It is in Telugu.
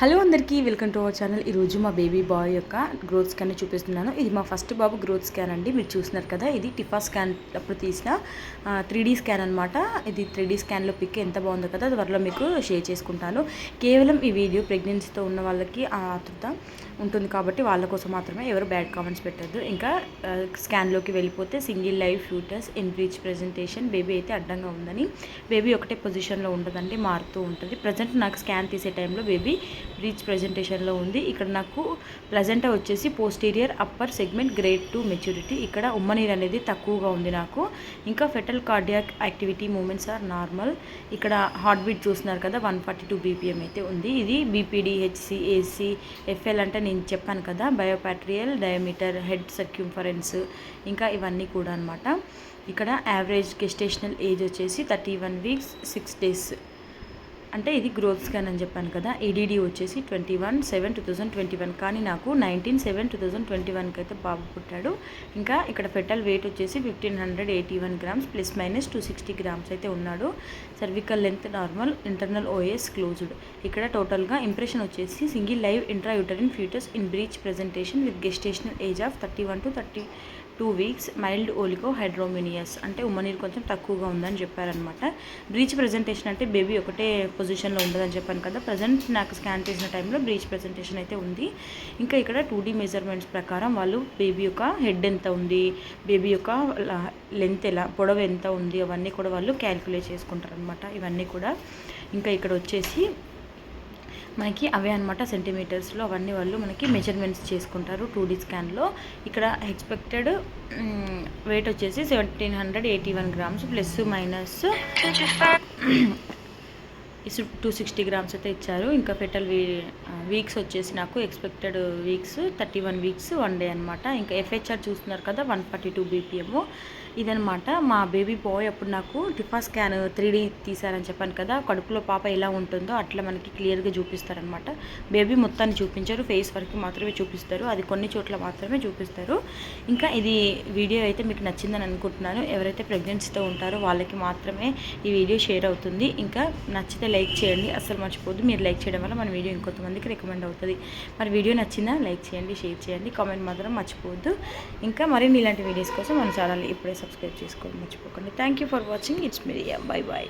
హలో అందరికీ వెల్కమ్ టు అవర్ ఛానల్. ఈరోజు మా బేబీ బాయ్ యొక్క గ్రోత్ స్కాన్ చూపిస్తున్నాను. ఇది మా ఫస్ట్ బాబు గ్రోత్ స్కాన్ అండి. మీరు చూస్తున్నారు కదా ఇది టిఫా స్కాన్ అప్పుడు తీసిన త్రీ డీ స్కాన్ అనమాట ఇది త్రీ డీ స్కాన్లో పిక్ ఎంత బాగుందో కదా త్వరలో మీకు షేర్ చేసుకుంటాను. కేవలం ఈ వీడియో ప్రెగ్నెన్సీతో ఉన్న వాళ్ళకి ఆతృత ఉంటుంది కాబట్టి వాళ్ళ కోసం మాత్రమే ఎవరు బ్యాడ్ కామెంట్స్ పెట్టద్దు. ఇంకా స్కాన్లోకి వెళ్ళిపోతే single live fetus in breech presentation baby అయితే అడ్డంగా ఉందని. బేబీ ఒకటే పొజిషన్లో ఉండదండి మారుతూ ఉంటుంది. ప్రజెంట్ నాకు స్కాన్ తీసే టైంలో బేబీ బ్రీచ్ ప్రజెంటేషన్లో ఉంది. ఇక్కడ నాకు ప్లజెంటా వచ్చేసి posterior upper segment grade two maturity. ఇక్కడ ఉమ్మనీరు అనేది తక్కువగా ఉంది నాకు. ఇంకా fetal cardiac activity movements are normal. ఇక్కడ హార్ట్ బీట్ చూస్తున్నారు కదా వన్ ఫార్టీ టూ బీపీఎం అయితే ఉంది. ఇది బీపీడీ హెచ్సి ఏసీ ఎఫ్ఎల్ అంటే నేను చెప్పాను కదా బయోపాట్రియల్ డయామీటర్ హెడ్ సర్క్యూఫరెన్స్ ఇంకా ఇవన్నీ కూడా అనమాట ఇక్కడ యావరేజ్ గెస్టేషనల్ ఏజ్ వచ్చేసి thirty one weeks six days. అంటే ఇది గ్రోత్ స్కాన్ అని చెప్పాను కదా ఈడీడీ వచ్చేసి twenty one seven two thousand twenty one కానీ నాకు nineteen seven two thousand twenty వన్కి అయితే బాబు పుట్టాడు. ఇంకా ఇక్కడ ఫెటల్ వెయిట్ వచ్చేసి fifteen hundred eighty one grams plus minus two sixty grams అయితే ఉన్నాడు. Cervical length normal internal O S closed ఇక్కడ టోటల్గా ఇంప్రెషన్ వచ్చేసి single live intra uterine fetus in breech presentation with gestational age of thirty one to thirty two weeks mild oligohydramnios అంటే ఉమ్మనీరు కొంచెం తక్కువగా ఉందని చెప్పారనమాట బ్రీచ్ ప్రజెంటేషన్ అంటే బేబీ ఒకటే పొజిషన్లో ఉండదని చెప్పాను కదా. ప్రజెంట్ నాకు స్కాన్ చేసిన టైంలో బ్రీచ్ ప్రజెంటేషన్ అయితే ఉంది. ఇంకా ఇక్కడ టూ డీ మెజర్మెంట్స్ ప్రకారం వాళ్ళు బేబీ యొక్క హెడ్ ఎంత ఉంది బేబీ యొక్క లెంత్ ఎలా పొడవు ఎంత ఉంది అవన్నీ కూడా వాళ్ళు క్యాలిక్యులేట్ చేసుకుంటారనమాట ఇవన్నీ కూడా. ఇంకా ఇక్కడ వచ్చేసి మనకి అవే అనమాట సెంటీమీటర్స్లో అవన్నీ వాళ్ళు మనకి మెజర్మెంట్స్ చేసుకుంటారు టూ డీ స్కాన్లో ఇక్కడ ఎక్స్పెక్టెడ్ వెయిట్ వచ్చేసి seventeen hundred eighty one grams plus minus two sixty grams అయితే ఇచ్చారు. ఇంకా ఫెటల్ వీ వీక్స్ వచ్చేసి నాకు expected weeks thirty one weeks one day అనమాట ఇంకా ఎఫ్హెచ్ఆర్ చూస్తున్నారు కదా వన్ ఫార్టీ టూ బీపీఎం ఇదనమాట. మా బేబీ బాయ్ అప్పుడు నాకు టిఫా స్కాన్ త్రీ డీ తీశారని చెప్పాను కదా కడుపులో పాప ఎలా ఉంటుందో అట్లా మనకి క్లియర్గా చూపిస్తారనమాట. బేబీ మొత్తాన్ని చూపించారు ఫేస్ వరకు మాత్రమే చూపిస్తారు అది కొన్ని చోట్ల మాత్రమే చూపిస్తారు. ఇంకా ఇది వీడియో అయితే మీకు నచ్చిందని అనుకుంటున్నాను. ఎవరైతే ప్రెగ్నెన్సీతో ఉంటారో వాళ్ళకి మాత్రమే ఈ వీడియో షేర్ అవుతుంది. ఇంకా నచ్చితే లైక్ చేయండి. అసలు మర్చిపోద్దు మీరు లైక్ చేయడం వల్ల మన వీడియో ఇంకొంతమందికి రికమెండ్ అవుతుంది. మరి వీడియో నచ్చిందా లైక్ చేయండి షేర్ చేయండి కామెంట్ మాత్రం మర్చిపోవద్దు. ఇంకా మరిన్ని ఇలాంటి వీడియోస్ కోసం మన ఛానల్ ఇప్పుడే సబ్స్క్రైబ్ చేసుకోవడం మర్చిపోకండి. Thank you for watching it's media bye bye